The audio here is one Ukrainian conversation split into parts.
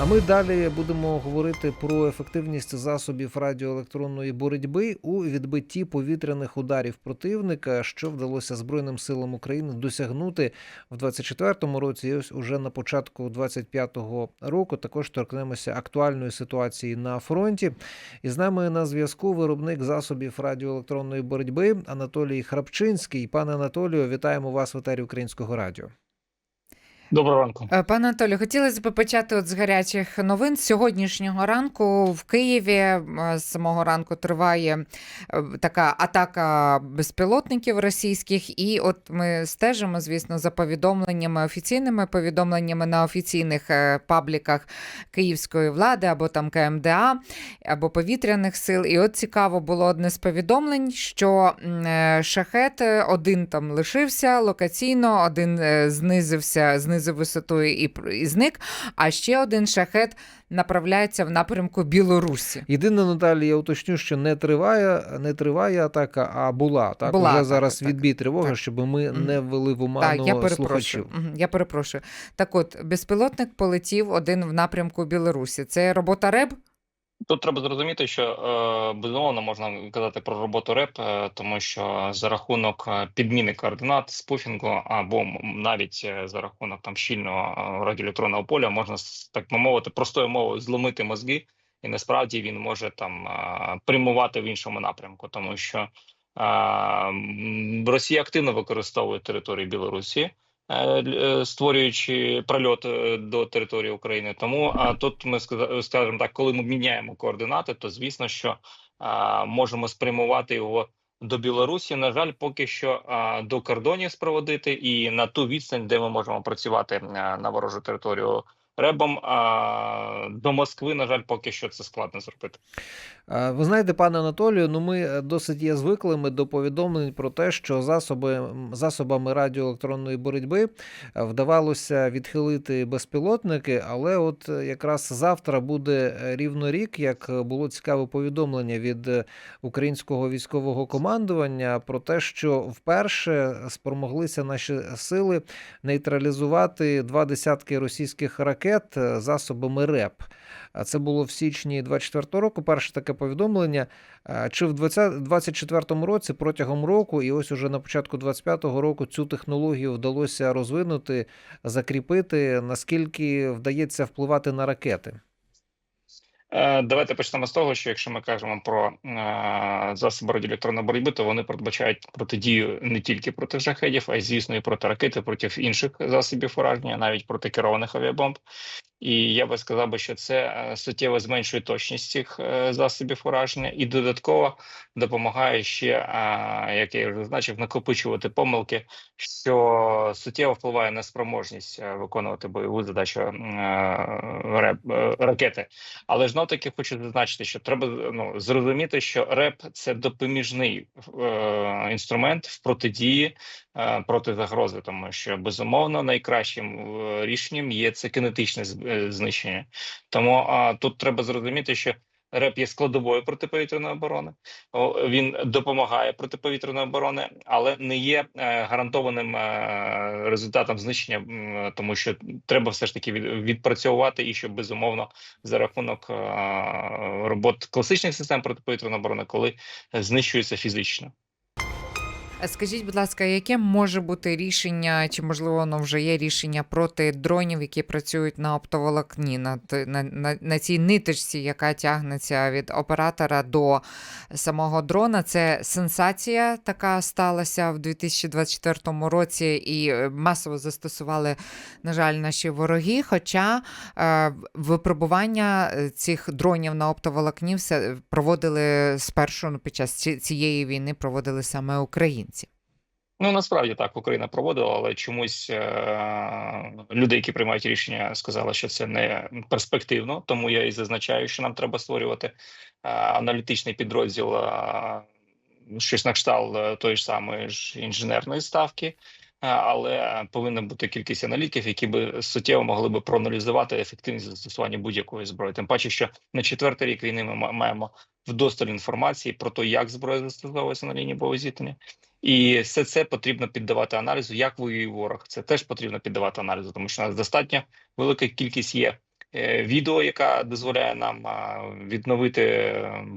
А ми далі будемо говорити про ефективність засобів радіоелектронної боротьби у відбитті повітряних ударів противника, що вдалося Збройним силам України досягнути в 24-му році. І ось уже на початку 25-го року також торкнемося актуальної ситуації на фронті. І з нами на зв'язку виробник засобів радіоелектронної боротьби Анатолій Храпчинський. Пане Анатолію, вітаємо вас в етері Українського радіо. Доброго ранку. Е, Пане Анатолію, хотілося б почати от з гарячих новин. З сьогоднішнього ранку в Києві е, з самого ранку триває е, така атака безпілотників російських, і от ми стежимо, звісно, за повідомленнями офіційними повідомленнями на офіційних пабліках київської влади або там КМДА, або повітряних сил. І от цікаво було одне з повідомлень, що шахет один там лишився локаційно, один е, знизився, знизив висотою і, і зник, а ще один шахет направляється в напрямку Білорусі. Єдине, Наталі, я уточню, що не триває, не триває атака, а була. Так Була уже зараз так. відбій тривоги, Так. щоб ми не ввели в Так, я перепрошую. слухачів. Я перепрошую. Так от, безпілотник полетів один в напрямку Білорусі. Це робота РЕБ? Тут треба зрозуміти, що е, безумовно можна казати про роботу РЕП, е, тому що за рахунок е, підміни координат, спуфінгу або навіть за рахунок там щільного радіоелектронного поля можна так би мовити простою мовою зломити мозги, і насправді він може там прямувати в іншому напрямку, тому що Росія активно використовує територію Білорусі. Е, е, створюючи прольот е, до території України. Тому а тут ми скажемо так, коли ми міняємо координати, то звісно, що а, можемо спрямувати його до Білорусі. На жаль, поки що а, до кордонів спроводити і на ту відстань, де ми можемо працювати на ворожу територію ребом. До Москви, на жаль, поки що це складно зробити. Ви знаєте, пане Анатолію, ну ми е, досить є звиклими до повідомлень про те, що засоби, засобами радіоелектронної боротьби е, вдавалося відхилити безпілотники, але от е, якраз завтра буде рівно рік, як було цікаве повідомлення від українського військового командування про те, що вперше спромоглися наші сили нейтралізувати два десятки російських ракет е, засобами РЕП. Це було в січні 24 року. Перше таке повідомлення. Чи в 20 24 році протягом року, і ось уже на початку 25-го року цю технологію вдалося розвинути, закріпити, наскільки вдається впливати на ракети? Е, Давайте почнемо з того, що якщо ми кажемо про е, засоби радіоелектронної боротьби, то вони передбачають протидію не тільки проти шахедів, а й звісно і проти ракети, проти інших засобів ураження, навіть проти керованих авіабомб. І я би сказав би, що це е, суттєво зменшує точність цих е, засобів ураження і додатково допомагає ще, як я вже зазначив, накопичувати помилки, що суттєво впливає на спроможність е, виконувати бойову задачу е, е, ракети. Але знов таки хочу зазначити, що треба ну, зрозуміти, що РЕП це допоміжний інструмент в протидії проти загрози, тому що безумовно найкращим рішенням є це кинетичне з- е, знищення. Тому а, тут треба зрозуміти, що РЕП є складовою протиповітряної оборони. Він допомагає протиповітряної оборони, але не є е, гарантованим е, результатом знищення, тому що треба все ж таки від, відпрацьовувати і щоб безумовно за рахунок е, робот класичних систем протиповітряної оборони, коли знищується фізично. Е, Скажіть, будь ласка, яке може бути рішення, чи можливо воно вже є рішення проти дронів, які працюють на оптоволокні, на, на, на, на цій ниточці, яка тягнеться від оператора до самого дрона? Це сенсація така сталася в 2024 році, і е, масово застосували, на жаль, наші вороги. Хоча е, випробування е, цих дронів на оптоволокні все проводили спершу ну, під час цієї війни, проводили саме українці. Ну насправді так Україна проводила, але чомусь е- люди, які приймають рішення, сказали, що це не перспективно. Тому я і зазначаю, що нам треба створювати е- аналітичний підрозділ, е- щось на кшталт е, тої ж самої ж інженерної ставки. е, Але повинна бути кількість аналітиків, які би суттєво могли би проаналізувати ефективність застосування будь-якої зброї. Тим паче, що на четвертий рік війни ми ма- маємо вдосталь інформації про те, як зброя застосовується на лінії бойового зіткнення. І все це потрібно піддавати аналізу, як воює ворог. Це теж потрібно піддавати аналізу, тому що у нас достатньо велика кількість є е, відео, яка дозволяє нам відновити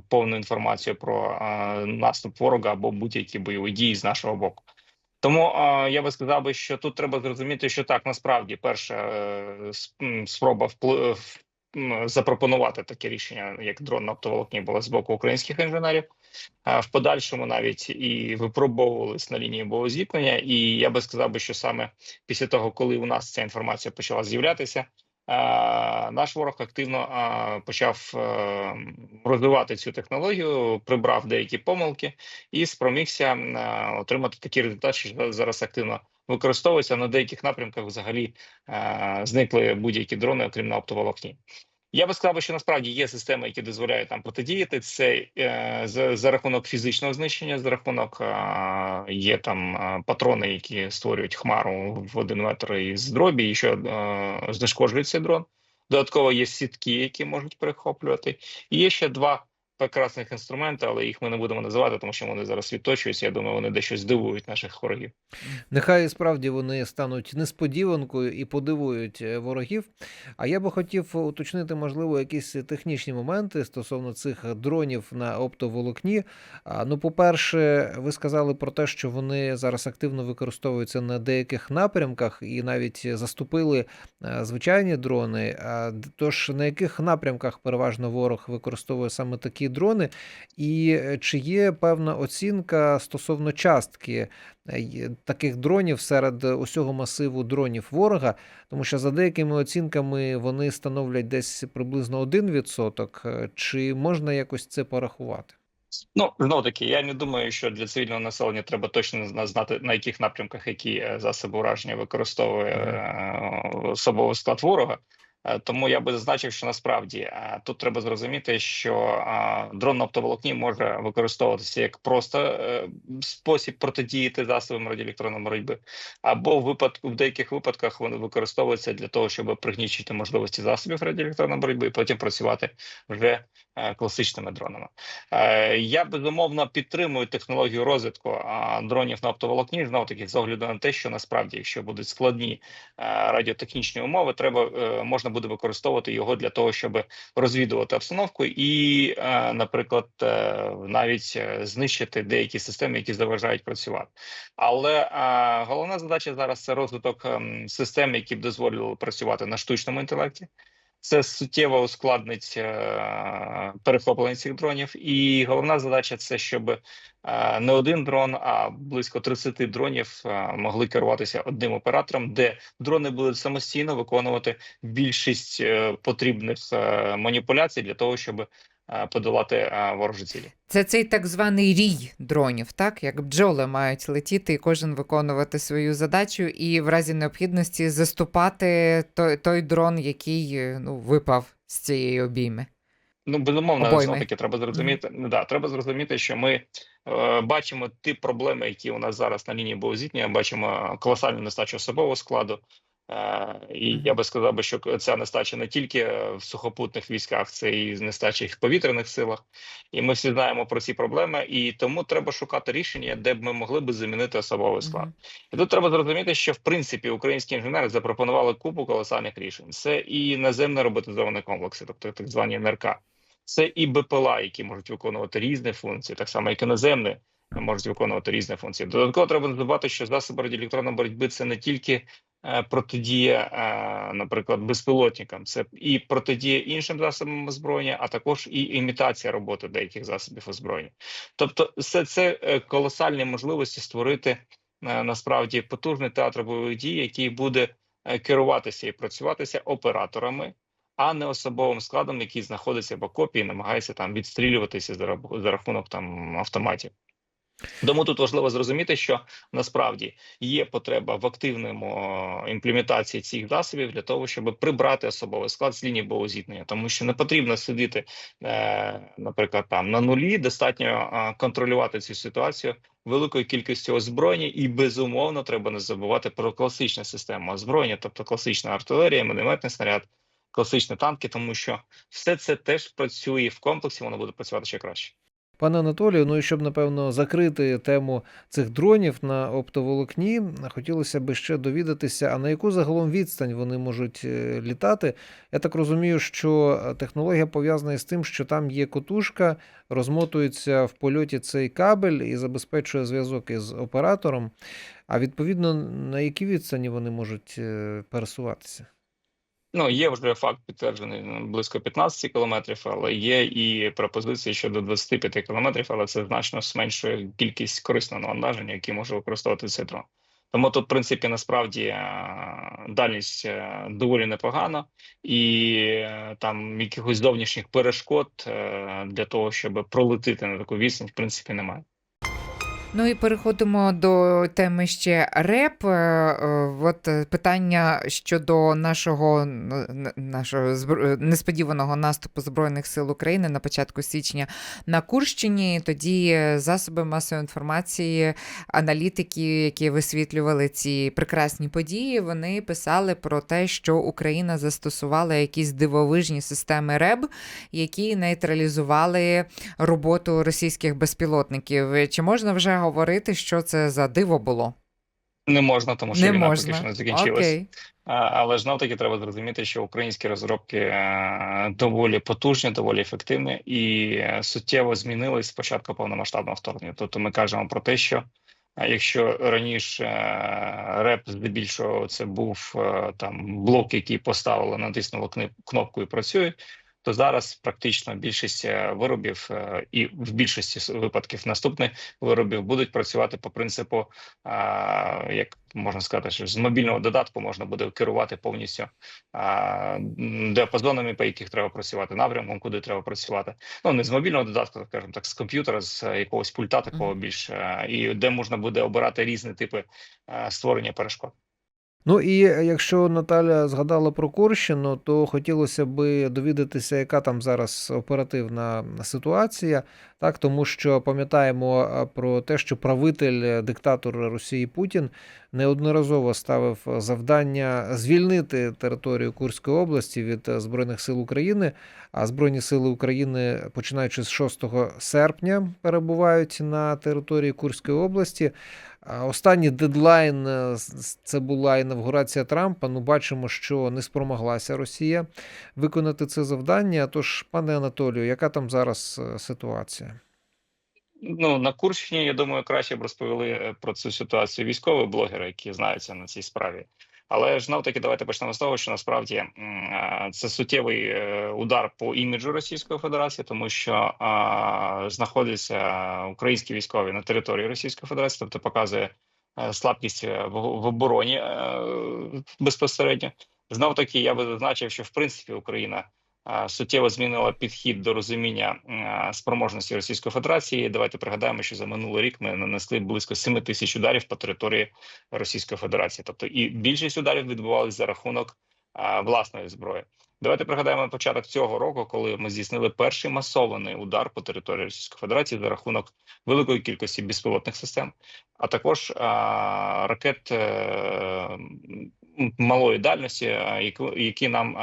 повну інформацію про наступ ворога або будь-які бойові дії з нашого боку. Тому я би сказав би, що тут треба зрозуміти, що так насправді перша е, спроба впли- в- запропонувати таке рішення, як дрон на оптоволокні, була з боку українських інженерів. В подальшому навіть і випробовувались на лінії зіткнення. І я би сказав би, що саме після того, коли у нас ця інформація почала з'являтися, наш ворог активно почав е, розвивати цю технологію, прибрав деякі помилки і спромігся отримати такий результат, що зараз активно використовується на деяких напрямках. Взагалі зникли будь-які дрони, окрім на оптоволокні. Я би сказав, що насправді є системи, які дозволяють там протидіяти. Це е, за, за рахунок фізичного знищення, за рахунок е, є там патрони, які створюють хмару в один метр із дробі, і що е, знешкоджують цей дрон. Додатково є сітки, які можуть перехоплювати. І є ще два прекрасних інструменти, але їх ми не будемо називати, тому що вони зараз відточуються. Я думаю, вони дещо здивують наших ворогів. Нехай справді вони стануть несподіванкою і подивують е, ворогів. А я би хотів уточнити, можливо, якісь технічні моменти стосовно цих дронів на оптоволокні. Ну, по-перше, ви сказали про те, що вони зараз активно використовуються на деяких напрямках і навіть заступили е, звичайні дрони. Тож на яких напрямках переважно ворог використовує саме такі дрони, і е, чи є певна оцінка стосовно частки е, таких дронів серед усього масиву дронів ворога, тому що за деякими оцінками вони становлять десь приблизно 1%. Е, Чи можна якось це порахувати? Ну знову таки, я не думаю, що для цивільного населення треба точно зна- знати на яких напрямках які засоби ураження використовує особовий склад ворога. Е, Тому я би зазначив, що насправді е, тут треба зрозуміти, що е, дрон на оптоволокні може використовуватися як просто спосіб протидіяти засобам радіоелектронної боротьби, або в випадку в деяких випадках вони використовуються для того, щоб пригнічити можливості засобів радіоелектронної боротьби і потім працювати вже класичними дронами. Е, Я безумовно підтримую технологію розвитку дронів на оптоволокні. Знову таки, з огляду на те, що насправді, якщо будуть складні е, радіотехнічні умови, треба е, можна буде використовувати його для того, щоб розвідувати обстановку і, е, наприклад, е, навіть е, знищити деякі системи, які заважають працювати. Але е, головна задача зараз це розвиток ем, систем, які б дозволили працювати на штучному інтелекті. Це суттєво ускладнить е, перехоплення цих дронів, і головна задача це щоб е, не один дрон, а близько 30 дронів е, могли керуватися одним оператором, де дрони будуть самостійно виконувати більшість потрібних маніпуляцій для того, щоб подолати е, ворожі цілі. Це цей так званий рій дронів, так як бджоли мають летіти і кожен виконувати свою задачу, і в разі необхідності заступати той, той дрон, який е, ну випав з цієї обійми. Ну, безумовно, знову таки треба зрозуміти. Ну да, треба зрозуміти, що ми е, бачимо ті проблеми, які у нас зараз на лінії боєзіткнення, бачимо колосальну нестачу особового складу. І я би сказав би, що ця нестача не тільки в сухопутних військах, це і нестача і в повітряних силах. І ми всі знаємо про ці проблеми, і тому треба шукати рішення, де б ми могли би замінити особовий склад. І тут треба зрозуміти, що в принципі українські інженери запропонували купу колосальних рішень. Це і наземно роботизовані комплекси, тобто так звані НРК. Це і БПЛА, які можуть виконувати різні функції, так само як і наземні можуть виконувати різні функції. Додатково треба не забувати, що засоби радіоелектронної боротьби це не тільки протидія, е, наприклад, безпілотникам, це і протидія іншим засобам озброєння, а також і імітація роботи деяких засобів озброєння. Тобто, це е, колосальні можливості створити е, насправді потужний театр бойових дій, який буде е, керуватися і працюватися операторами, а не особовим складом, який знаходиться в окопі і намагається там відстрілюватися за рахунок там автоматів. Тому тут важливо зрозуміти, що насправді є потреба в активному імплементації цих засобів для того, щоб прибрати особовий склад з лінії боєзіткнення, тому що не потрібно сидіти, е, наприклад, там на нулі. Достатньо е, контролювати цю ситуацію великою кількістю озброєння, і безумовно треба не забувати про класичну систему озброєння, тобто класична артилерія, мінометний снаряд, класичні танки, тому що все це теж працює в комплексі, воно буде працювати ще краще. Пане Анатолію, ну і щоб напевно закрити тему цих дронів на оптоволокні, хотілося б ще довідатися, а на яку загалом відстань вони можуть е, літати. Я так розумію, що технологія пов'язана із тим, що там є котушка, розмотується в польоті цей кабель і забезпечує зв'язок із оператором. А відповідно, на які відстані вони можуть е, пересуватися? Ну, є вже факт підтверджений ну, близько 15 кілометрів, але є і пропозиції щодо 25 кілометрів, але це значно зменшує кількість корисного навантаження, яке може використовувати цей дрон. Тому тут, в принципі, насправді е, дальність е, доволі непогана, і е, там якихось зовнішніх перешкод для того, щоб пролетити на таку відстань, в принципі, немає. Ну і переходимо до теми ще РЕП. Е, е, От е, питання щодо нашого, нашого несподіваного наступу Збройних сил України на початку січня на Курщині. Тоді засоби масової інформації, аналітики, які висвітлювали ці прекрасні події, вони писали про те, що Україна застосувала якісь дивовижні системи РЕБ, які нейтралізували роботу російських безпілотників. Чи можна вже говорити, що це за диво було? Не можна, тому що Не війна можна. поки що не закінчилась. Окей. Але ж таки треба зрозуміти, що українські розробки е, доволі потужні, доволі ефективні і е, суттєво змінились з початку повномасштабного вторгнення. Тобто ми кажемо про те, що е, якщо раніше реп здебільшого це був там блок, який поставили, натиснули кнопку і працює. То зараз практично більшість е, виробів е, і в більшості випадків наступних виробів будуть працювати по принципу як можна сказати, що з мобільного додатку можна буде керувати повністю діапазонами, по яких треба працювати, напрямком, куди треба працювати. Ну не з мобільного додатку, так скажемо так, з комп'ютера, з е, якогось пульта такого Мгм. більш е, і де можна буде обирати різні типи створення перешкод. Ну і якщо Наталя згадала про Курщину, то хотілося би довідатися, яка там зараз оперативна ситуація, так тому що пам'ятаємо про те, що правитель е, диктатор Росії Путін неодноразово ставив завдання звільнити територію Курської області від е, збройних сил України. А збройні сили України, починаючи з 6 серпня, перебувають на території Курської області. Останній дедлайн е, це була інавгурація Трампа. Ну, бачимо, що не спромоглася Росія виконати це завдання. Тож, пане Анатолію, яка там зараз е, ситуація? Ну на Курщині, я думаю, краще б розповіли е, про цю ситуацію військові блогери, які знаються на цій справі. Але ж знов таки давайте почнемо з того, що насправді це суттєвий е, удар по іміджу Російської Федерації, тому що а, знаходяться українські військові на території Російської Федерації, тобто показує е, слабкість е, в, обороні безпосередньо. Знов таки я би зазначив, що в принципі Україна суттєво змінила підхід до розуміння спроможності Російської Федерації. Давайте пригадаємо, що за минулий рік ми нанесли близько 7 тисяч ударів по території Російської Федерації. Тобто, і більшість ударів відбувалися за рахунок власної зброї. Давайте пригадаємо початок цього року, коли ми здійснили перший масований удар по території Російської Федерації за рахунок великої кількості безпілотних систем, а також а, ракет е, м, малої дальності, які нам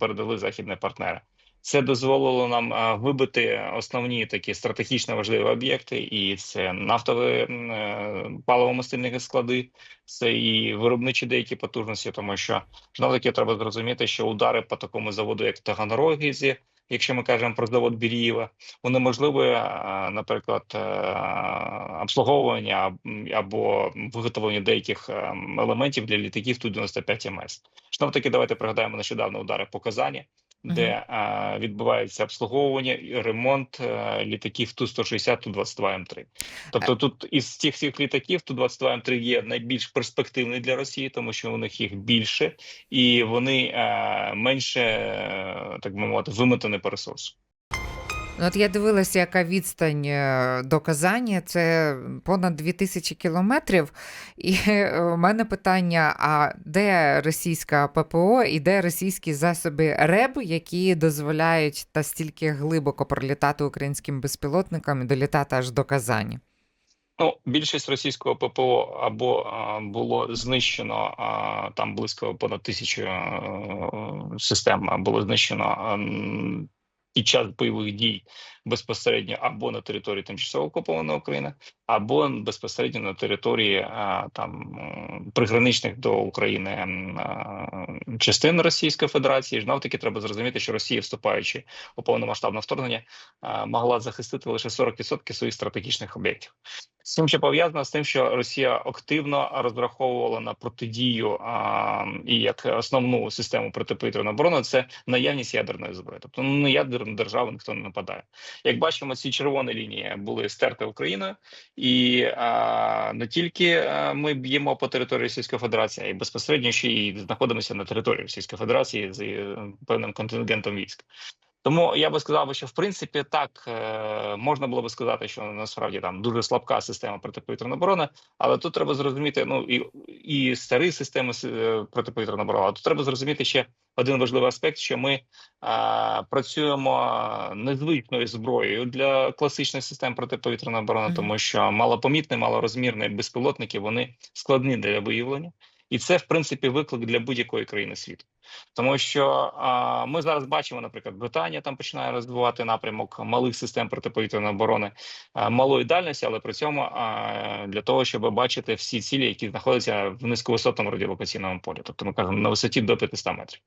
передали західні партнери. Це дозволило нам вибити основні такі стратегічно важливі об'єкти, і це нафтові е, паливо-мастильні склади, це і виробничі деякі потужності, тому що знову таки треба зрозуміти, що удари по такому заводу, як Таганрогізі, якщо ми кажемо про завод Бірієва, унеможливує, е, наприклад, е, обслуговування або виготовлення деяких е, елементів для літаків Ту-95 МС. Шнов таки, давайте пригадаємо нещодавно удари по Казані, де е, відбувається обслуговування і ремонт е, літаків Ту-160, Ту-22 М3. Тобто тут із цих всіх літаків Ту-22 М3 є найбільш перспективний для Росії, тому що у них їх більше, і вони е, менше, е, так би мовити, вимотані по ресурсу. Ну, от я дивилася, яка відстань е, до Казані, це понад 2000 кілометрів. І е, у мене питання: а де російська ППО і де російські засоби РЕБ, які дозволяють та стільки глибоко пролітати українським безпілотникам і долітати аж до Казані? Ну, більшість російського ППО або а, було знищено а, там близько понад тисячі а, систем а, було знищено м, під час бойових дій безпосередньо або на території тимчасово окупованої України, або безпосередньо на території там приграничних до України частин Російської Федерації. Знов таки треба зрозуміти, що Росія, вступаючи у повномасштабне вторгнення, могла захистити лише 40% своїх стратегічних об'єктів. З цим ще пов'язано з тим, що Росія активно розраховувала на протидію а, і як основну систему протиповітряної оборони це наявність ядерної зброї. Тобто ну, на ядерну державу ніхто не нападає. Як бачимо, ці червоні лінії були стерти Україною, і а, не тільки ми б'ємо по території Російської Федерації, а й безпосередньо ще й знаходимося на території Російської Федерації з е, певним контингентом військ. Тому я би сказав, що в принципі так е, можна було би сказати, що насправді там дуже слабка система протиповітряної оборони, але тут треба зрозуміти, ну і, і старі системи е, протиповітряної оборони. А тут треба зрозуміти ще один важливий аспект, що ми е, працюємо незвичною зброєю для класичних систем протиповітряної оборони, тому що малопомітні, малорозмірні безпілотники вони складні для виявлення, і це в принципі виклик для будь-якої країни світу. Тому що а, ми зараз бачимо, наприклад, Британія там починає розвивати напрямок малих систем протиповітряної оборони а, малої дальності, але при цьому а, для того, щоб бачити всі цілі, які знаходяться в низьковисотному радіолокаційному полі, тобто ми кажемо на висоті до 500 метрів.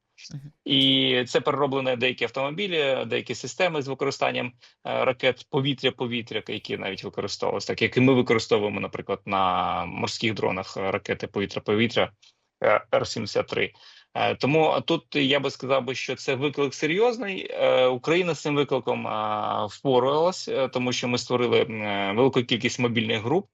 І це перероблені деякі автомобілі, деякі системи з використанням е, ракет повітря-повітря, які навіть використовуються, так як і ми використовуємо, наприклад, на морських дронах е, ракети повітря-повітря е, Р-73. Е, Тому тут я би сказав би, що це виклик серйозний. Е, Україна з цим викликом впоралась, е, тому що ми створили велику кількість мобільних груп,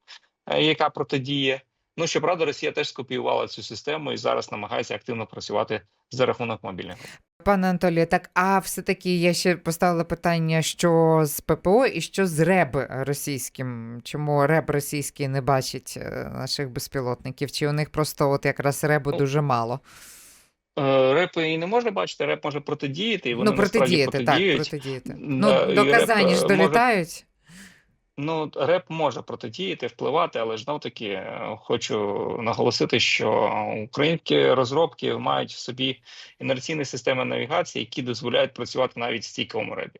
яка протидіє. Ну щоправда, Росія теж скопіювала цю систему і зараз намагається активно працювати за рахунок мобільних. Пане Анатолію, так а все-таки я ще поставила питання, що з ППО і що з РЕБ російським. Чому РЕБ російський не бачить наших безпілотників? Чи у них просто от якраз РЕБу Ну, дуже мало? Е, Реп і не може бачити, реп може протидіяти, і вони ну, протидіяти, так, протидіяти. М, Ну, да, до Казані ж е, може- долітають. Ну, реп може протидіяти, впливати, але ж таки е, хочу наголосити, що українські розробки мають в собі інерційні системи навігації, які дозволяють працювати навіть в стійковому ребі.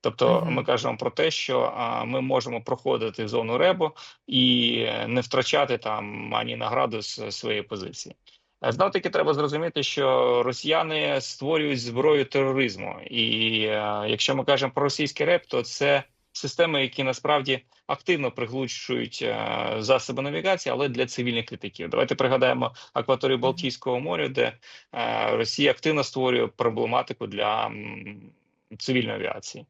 Тобто, Мгм. ми кажемо про те, що а, ми можемо проходити зону ребу і е, не втрачати там ані на градус е, своєї позиції. Знов таки треба зрозуміти, що росіяни створюють зброю тероризму, і е, якщо ми кажемо про російський реп, то це системи, які насправді активно приглушують е, засоби навігації, але для цивільних літаків. Давайте пригадаємо акваторію Балтійського моря, де е, Росія активно створює проблематику для цивільної авіації.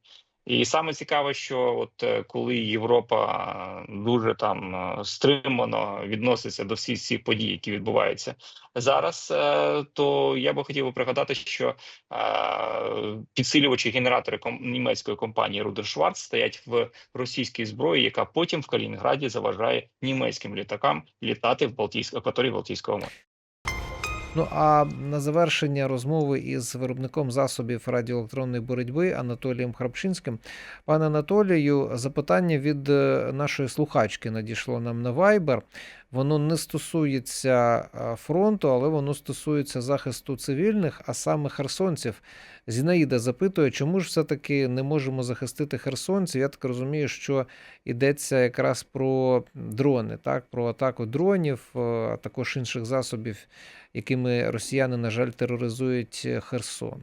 І саме цікаве, що от е, коли Європа е, дуже там е, стримано відноситься до всіх цих подій, які відбуваються зараз, то я би хотів пригадати, що підсилювачі генератори німецької компанії Рудер Шварц стоять в російській зброї, яка потім в Калінінграді заважає німецьким літакам літати в Балтійськ... акваторії Балтійського моря. Ну а на завершення розмови із виробником засобів радіоелектронної боротьби Анатолієм Храпчинським. Пане Анатолію, запитання від е, нашої слухачки надійшло нам на Viber. Воно не стосується е, фронту, але воно стосується захисту цивільних, а саме херсонців. Зінаїда запитує, чому ж все-таки не можемо захистити херсонців? Я так розумію, що йдеться якраз про дрони, так, про атаку дронів, е, а також інших засобів якими росіяни, на жаль, тероризують е, Херсон.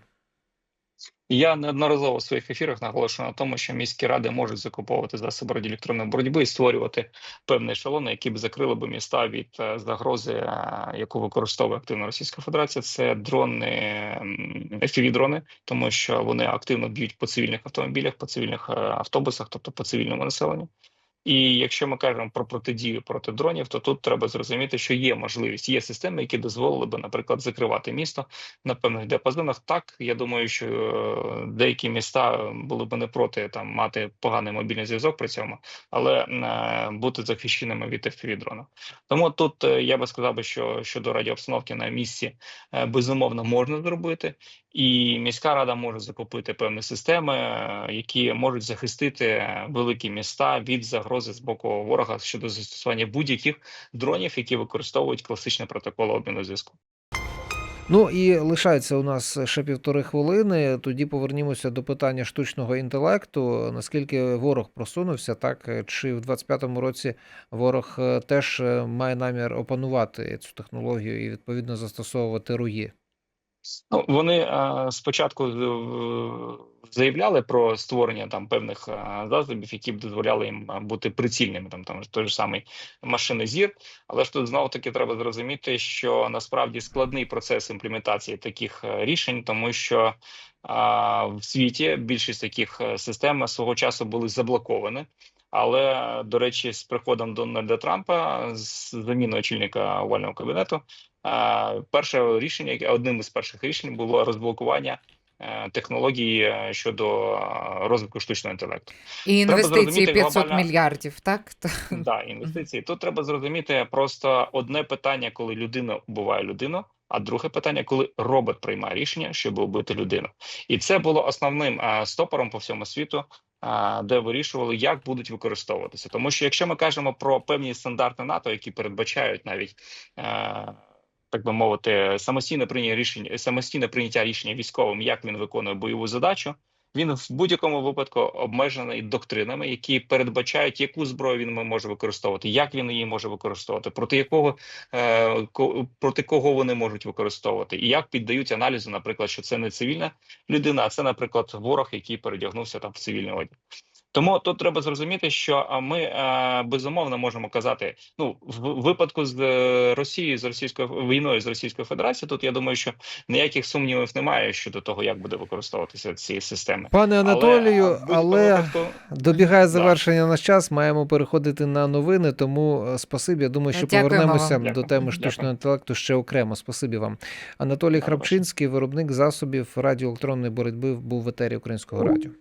Я неодноразово в своїх ефірах наголошую на тому, що міські ради можуть закуповувати засоби радіоелектронної боротьби і створювати певні ешелони, які б закрили б міста від е, загрози, е, яку використовує активно Російська Федерація. Це дрони fpv дрони, тому що вони активно б'ють по цивільних автомобілях, по цивільних е, автобусах, тобто по цивільному населенню. І якщо ми кажемо про протидію проти дронів, то тут треба зрозуміти, що є можливість, є системи, які дозволили би, наприклад, закривати місто на певних діапазонах. Так я думаю, що е, деякі міста були б не проти там мати поганий мобільний зв'язок при цьому, але е, бути захищеними від fpv дрона. Тому тут е, я би сказав би, що щодо радіообстановки на місці е, безумовно можна зробити, і міська рада може закупити певні системи, які можуть захистити великі міста від загрози з боку ворога щодо застосування будь-яких дронів, які використовують класичний протокол обміну зв'язку. Ну і лишається у нас ще півтори хвилини. Тоді повернімося до питання штучного інтелекту. Наскільки ворог просунувся, так чи в 25-му році ворог е, теж е, має намір опанувати цю технологію і відповідно застосовувати руї? Ну, вони е, спочатку е, заявляли про створення там певних е, засобів, які б дозволяли їм бути прицільними, там там той ж самий машини зір. Але ж тут знову таки треба зрозуміти, що насправді складний процес імплементації таких рішень, тому що а, в світі більшість таких систем свого часу були заблоковані. Але до речі, з приходом Дональда Трампа з заміною очільника овального кабінету, перше рішення, одним із перших рішень було розблокування е, технологій е, щодо е, розвитку штучного інтелекту. І інвестиції зрозуміти 500 глобальна- мільярдів, так? Да, інвестиції. Тут треба зрозуміти просто одне питання, коли людина вбиває людину, а друге питання, коли робот приймає рішення, щоб вбити людину. І це було основним стопором по всьому світу, де вирішували, як будуть використовуватися. Тому що якщо ми кажемо про певні стандарти НАТО, які передбачають навіть. е, Так би мовити, самостійне прийняття рішення, самостійне прийняття рішення військовим, як він виконує бойову задачу, він в будь-якому випадку обмежений доктринами, які передбачають, яку зброю він може використовувати, як він її може використовувати, проти якого е, проти кого вони можуть використовувати, і як піддають аналізу, наприклад, що це не цивільна людина, а це, наприклад, ворог, який передягнувся там в цивільний одяг. Тому тут треба зрозуміти, що ми е, безумовно можемо казати. Ну, в випадку з е, Росією, з російською війною з Російською Федерацією, тут я думаю, що ніяких сумнівів немає щодо того, як буде використовуватися ці системи. Пане Анатолію, але випадку, добігає завершення наш час. Маємо переходити на новини. Тому е, спасибі. Я думаю, що Дякуємо повернемося вам. до Дякую. теми Дякую. штучного інтелекту ще окремо. Спасибі вам. Анатолій Дякую. Храпчинський, виробник засобів радіоелектронної боротьби, був в етері Українського радіо.